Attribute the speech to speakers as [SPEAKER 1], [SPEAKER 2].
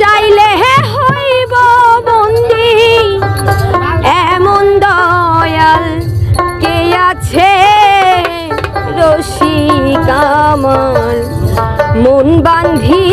[SPEAKER 1] চাইলে হে হইব বন্দি এমন দয়াল কে আছে? রসিক আমার মন বান্ধি